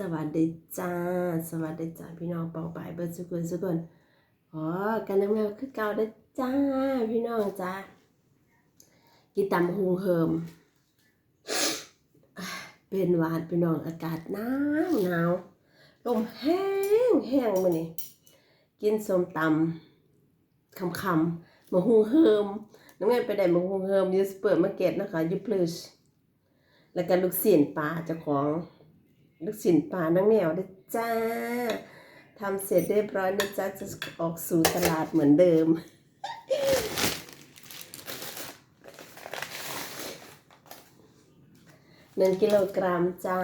สวัสดีจ้า สวัสดีจ้าพี่น้องปองปายเบิร์ดสุกุลสุกุลอ๋อกันน้ำแมวคือเก่าเด้อจ้า พี่น้องจ้ากินตำหุงเฮิม เป็นหวานพี่น้องอากาศหนาวหนาวลมแห้งแห้งมานี่กินสมตำคำคำมาหุงเฮิมน้ำเงินไปได้มาหุงเฮิมยูสเปิร์มาเก็ตนะคะยูพลูสแล้วก็ลูกเสียนปลาเจ้าของ ลูกศิลปลานังแนวนะจ้าทำเสร็จเรียบร้อยนะจ๊ะ จะออกสู่ตลาดเหมือนเดิม หนึ่งกิโลกรัมจ้า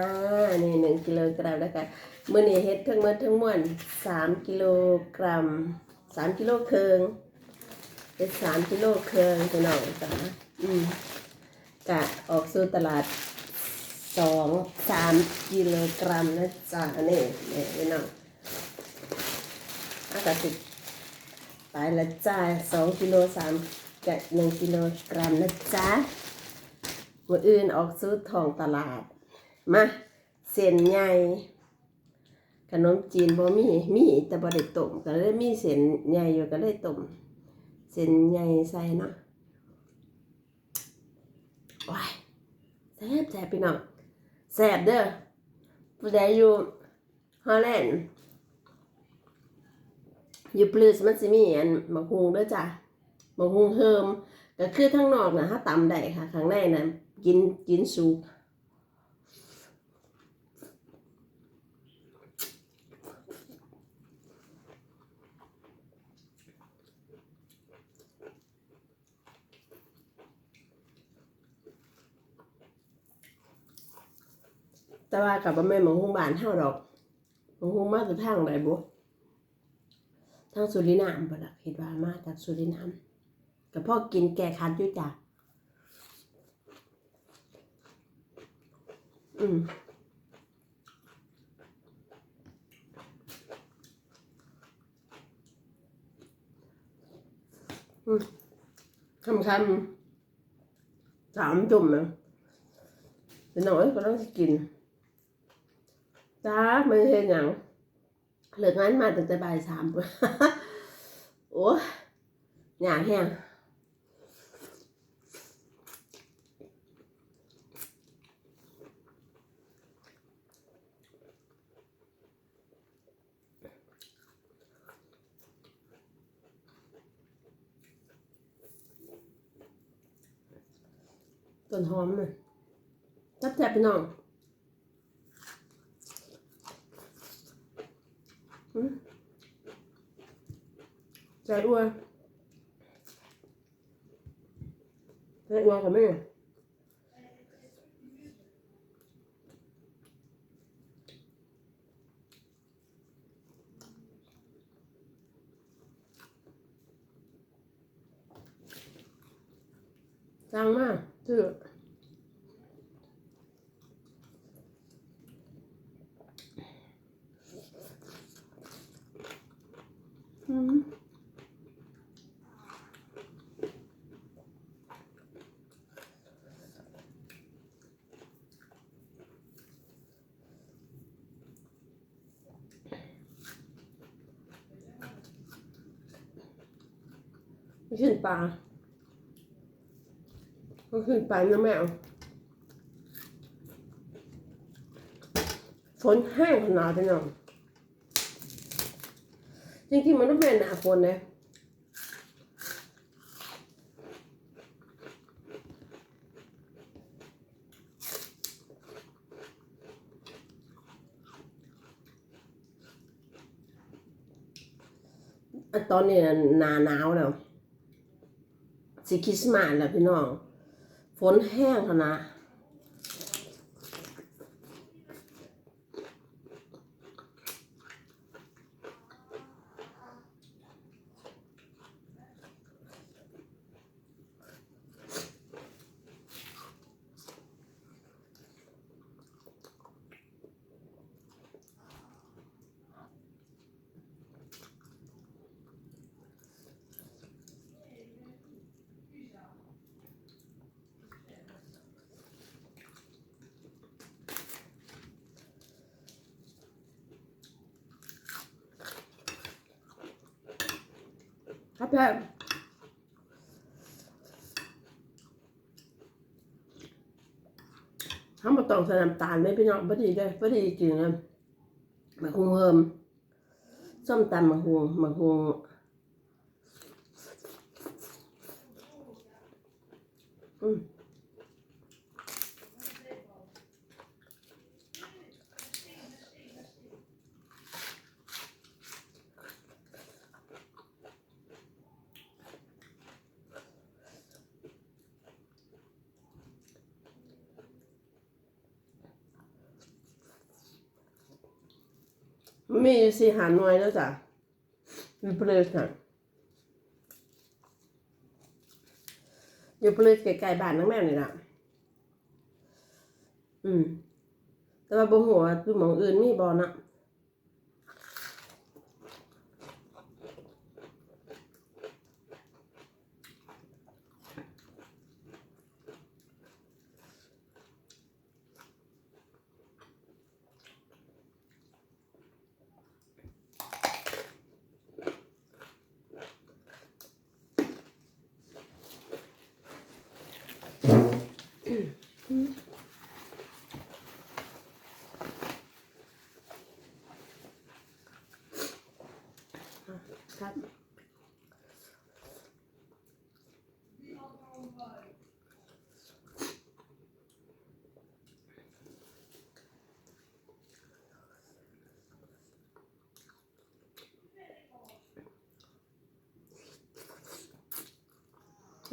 นี่หนึ่งกิโลกรัมแล้วกันมื่อนี้เฮ็ดทั้งหมดทั้งมวลสามกิโลกรัมสามกิโลเคืองเป็นสามกิโลเคืองพี่น้องจ้าอืมกะออกสู่ตลาด สองสามกิโลกรัมนะจ๊ะนี่นี่พี่น้องอากาศติดไปละจ้าสองกิโลสามกับหนึ่งกิโลกรัมนะจ๊ะวันอื่นออกซื้อทองตลาด มาเส้นใหญ่ขนมจีนบ่มีมีแต่บ่ได้ต้มก็เลยมีเส้นใหญ่อยู่ก็เลยต้มเส้นใหญ่ใส่เนาะว้ายแซ่บแซ่บพี่น้อง แซ่บเด้อผู้ใดอยู่ฮอลแลนด์อยู่ปลืสมันสิมีอันมะฮุงเด้อจ้ะมะฮุงเฮิมก็คือทั้งนอกนะถ้าตำได้ค่ะข้างในนะกินกินสุก แต่ว่ากับบ่แม่นมะฮุงบานเฮาดอกมะฮุงมาจากทางไหนบ่ทางสุรินามบ่ล่ะคิดว่ามาจากสุรินามก็พ่อกินแก่คันอยู่จ้ะอืมอืมคำคำสามจุ่มนะเป็นน้อยก็ต้องกิน จ้าไม่เห็นอย่างเหลืองานมาตั้งแต่บ่ายสามโอ้ยหยาแห้งต้นหอมเลยจับแจบไปน้อง ใจอ้วนใจอ้วนกับแม่จังมากชื่อม ไม่ ขึ้นปลาก็ขึ้นปลาน้ำแมวฝนแห้งขนาดนี้เนาะจริงๆมันต้องเป็นหนาฝนนะตอนนี้น่ะหนาหนาวแล้ว สิคริสต์มาสแล้วพี่น้อง ฝนแห้งขนะ แซ่บทำมาต้องใส่น้ำตาลไหมพี่น้องพอดีเลยพอดีกินเลยหมักฮุงเฮิมส้มตำหมักฮุงหมักฮุงอืม มีอยู่สี่หาหน่วยแล้วจ้ะอยู่เปลือกค่ะอยู่เปลือกไก่ๆบ้านน้องแม่นี่ล่ะ อืม แต่ว่าบ่หัวคือหมองอื่นมีบ่เนาะ ครับ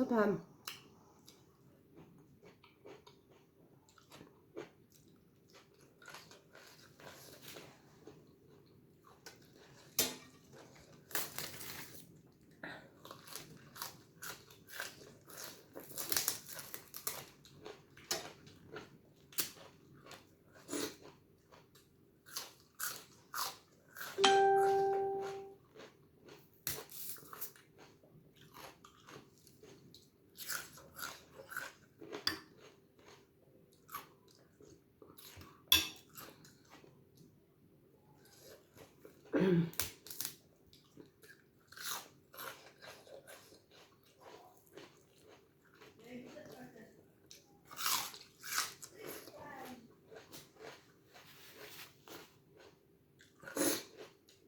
ช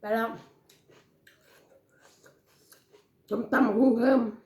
อบทำไป